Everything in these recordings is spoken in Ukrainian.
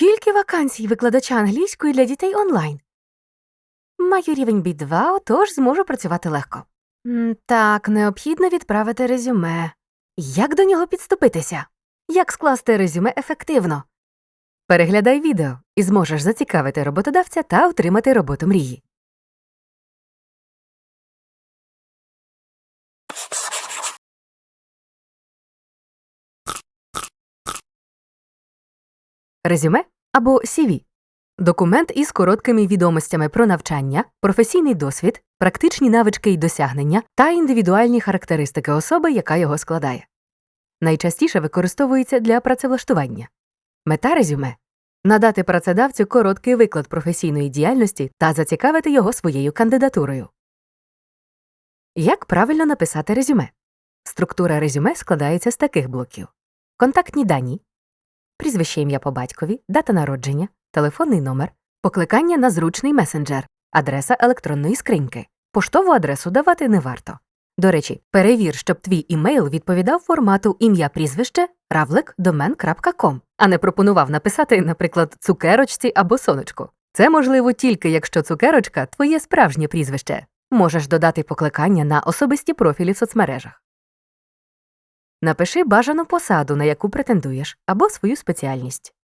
Скільки вакансій викладача англійської для дітей онлайн? Маю рівень B2, отож зможу працювати легко. Так, необхідно відправити резюме. Як до нього підступитися? Як скласти резюме ефективно? Переглядай відео і зможеш зацікавити роботодавця та отримати роботу мрії. Резюме або CV – документ із короткими відомостями про навчання, професійний досвід, практичні навички й досягнення та індивідуальні характеристики особи, яка його складає. Найчастіше використовується для працевлаштування. Мета резюме надати працедавцю короткий виклад професійної діяльності та зацікавити його своєю кандидатурою. Як правильно написати резюме? Структура резюме складається з таких блоків: контактні дані, прізвище ім'я по батькові, дата народження, телефонний номер, покликання на зручний месенджер, адреса електронної скриньки. Поштову адресу давати не варто. До речі, перевір, щоб твій імейл відповідав формату ім'я прізвище ravlik.domen.com, а не пропонував написати, наприклад, цукерочці або сонечку. Це можливо тільки якщо цукерочка твоє справжнє прізвище. Можеш додати покликання на особисті профілі в соцмережах. Напиши бажану посаду, на яку претендуєш, або свою спеціальність.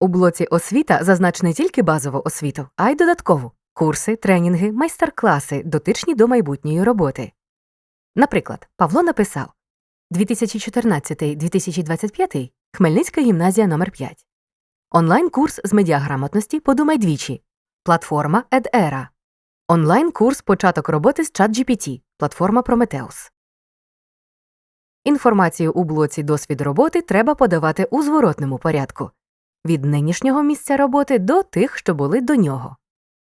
У блоці освіта зазнач не тільки базову освіту, а й додаткову курси, тренінги, майстер-класи, дотичні до майбутньої роботи. Наприклад, Павло написав 2014-2025 Хмельницька гімназія номер 5 Онлайн-курс з медіаграмотності Подумай двічі. Платформа EdEra. Онлайн-курс Початок роботи з ChatGPT. Платформа Prometheus. Інформацію у блоці досвід роботи треба подавати у зворотному порядку від нинішнього місця роботи до тих, що були до нього.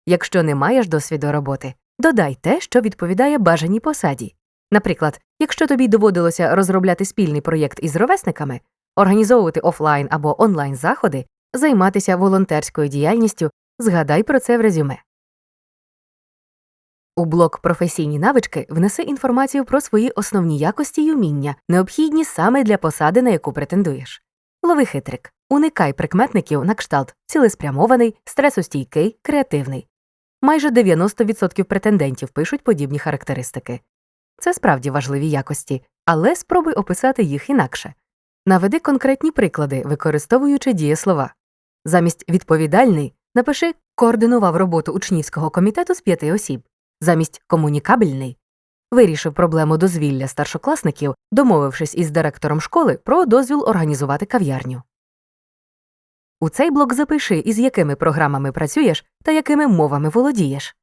Якщо не маєш досвіду роботи, додай те, що відповідає бажаній посаді. Наприклад, якщо тобі доводилося розробляти спільний проєкт із ровесниками, організовувати офлайн або онлайн заходи, займатися волонтерською діяльністю, згадай про це в резюме. У блок Професійні навички внеси інформацію про свої основні якості й уміння, необхідні саме для посади, на яку претендуєш. Лови хитрик. Уникай прикметників на кшталт цілеспрямований, стресостійкий, креативний. Майже 90% претендентів пишуть подібні характеристики. Це справді важливі якості, але спробуй описати їх інакше. Наведи конкретні приклади, використовуючи дієслова. Замість відповідальний напиши координував роботу учнівського комітету з п'яти осіб. Замість комунікабельний вирішив проблему дозвілля старшокласників, домовившись із директором школи про дозвіл організувати кав'ярню. У цей блок запиши, із якими програмами працюєш та якими мовами володієш.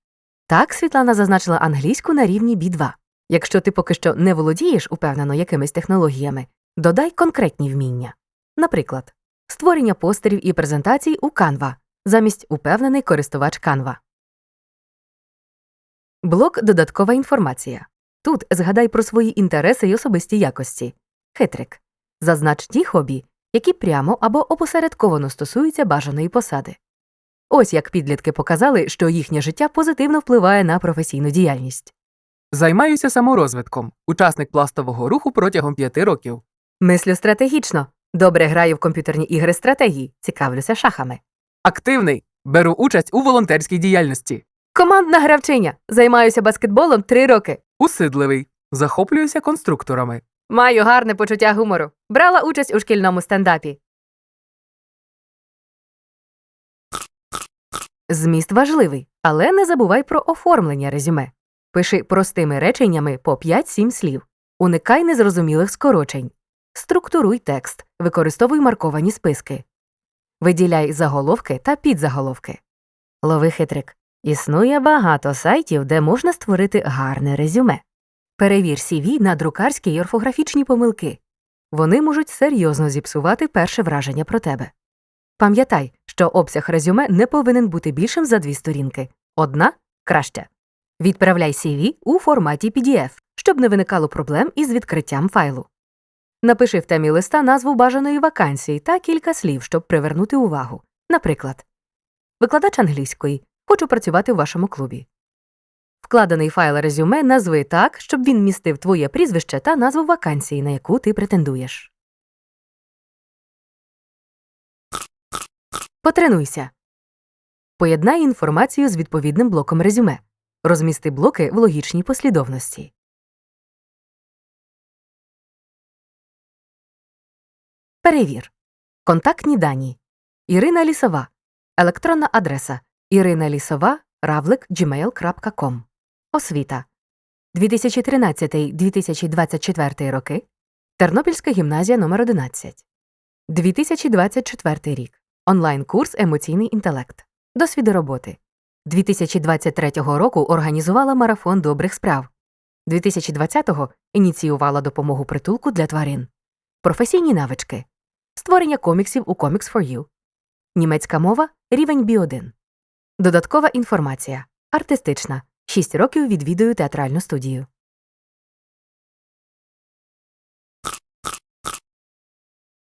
Так Світлана зазначила англійську на рівні B2. Якщо ти поки що не володієш упевнено якимись технологіями, додай конкретні вміння. Наприклад, створення постерів і презентацій у Canva замість упевнений користувач Canva. Блок Додаткова інформація. Тут згадай про свої інтереси й особисті якості. Хитрик. Зазнач ті хобі, які прямо або опосередковано стосуються бажаної посади. Ось як підлітки показали, що їхнє життя позитивно впливає на професійну діяльність. Займаюся саморозвитком, учасник пластового руху протягом п'яти років. Мислю стратегічно. Добре граю в комп'ютерні ігри стратегії, цікавлюся шахами. Активний. Беру участь у волонтерській діяльності. Командна гравчиня. Займаюся баскетболом три роки. Усидливий. Захоплююся конструкторами. Маю гарне почуття гумору. Брала участь у шкільному стендапі. Зміст важливий, але не забувай про оформлення резюме. Пиши простими реченнями по 5-7 слів. Уникай незрозумілих скорочень. Структуруй текст, використовуй марковані списки. Виділяй заголовки та підзаголовки. Лови хитрик. Існує багато сайтів, де можна створити гарне резюме. Перевір CV на друкарські й орфографічні помилки. Вони можуть серйозно зіпсувати перше враження про тебе. Пам'ятай, що обсяг резюме не повинен бути більшим за дві сторінки. Одна краще. Відправляй CV у форматі PDF, щоб не виникало проблем із відкриттям файлу. Напиши в темі листа назву бажаної вакансії та кілька слів, щоб привернути увагу. Наприклад, викладач англійської. Хочу працювати в вашому клубі. Вкладений файл резюме назви так, щоб він містив твоє прізвище та назву вакансії, на яку ти претендуєш. Потренуйся. Поєднай інформацію з відповідним блоком резюме. Розмісти блоки в логічній послідовності. Перевір. Контактні дані. Ірина Лісова. Електронна адреса Ірина Лісова равлик gmail.com. Освіта. 2013-2024 роки. Тернопільська гімназія номер 11. 2024 рік. Онлайн-курс Емоційний інтелект. Досвіди роботи. 2023 року організувала марафон добрих справ. 2020-го ініціювала допомогу притулку для тварин. Професійні навички. Створення коміксів у Comics for You. Німецька мова рівень B1. Додаткова інформація. Артистична. 6 років відвідую театральну студію.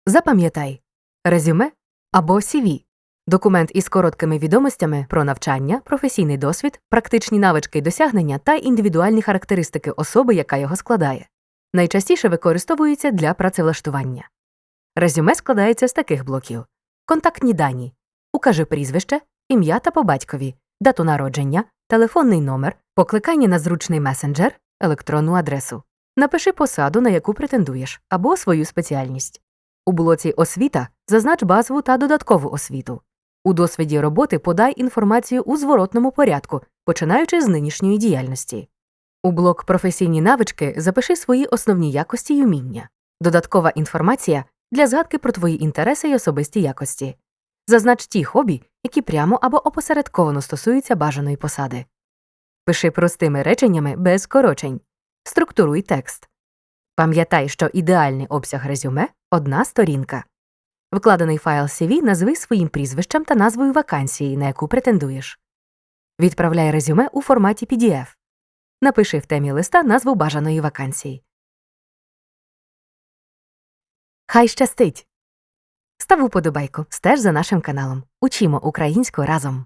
Запам'ятай резюме або CV – документ із короткими відомостями про навчання, професійний досвід, практичні навички й досягнення та індивідуальні характеристики особи, яка його складає. Найчастіше використовується для працевлаштування. Резюме складається з таких блоків: контактні дані, укажи прізвище, ім'я та по батькові, дату народження, телефонний номер, покликання на зручний месенджер, електронну адресу. Напиши посаду, на яку претендуєш, або свою спеціальність. У блоці Освіта зазнач базову та додаткову освіту. У досвіді роботи подай інформацію у зворотному порядку, починаючи з нинішньої діяльності. У блок Професійні навички запиши свої основні якості й уміння. Додаткова інформація для згадки про твої інтереси й особисті якості. Зазнач ті хобі, які прямо або опосередковано стосуються бажаної посади. Пиши простими реченнями без скорочень. Структуруй текст. Пам'ятай, що ідеальний обсяг резюме одна сторінка. Вкладений файл CV назви своїм прізвищем та назвою вакансії, на яку претендуєш. Відправляй резюме у форматі PDF. Напиши в темі листа назву бажаної вакансії. Хай щастить! Став уподобайку, стеж за нашим каналом. Учімо українську разом.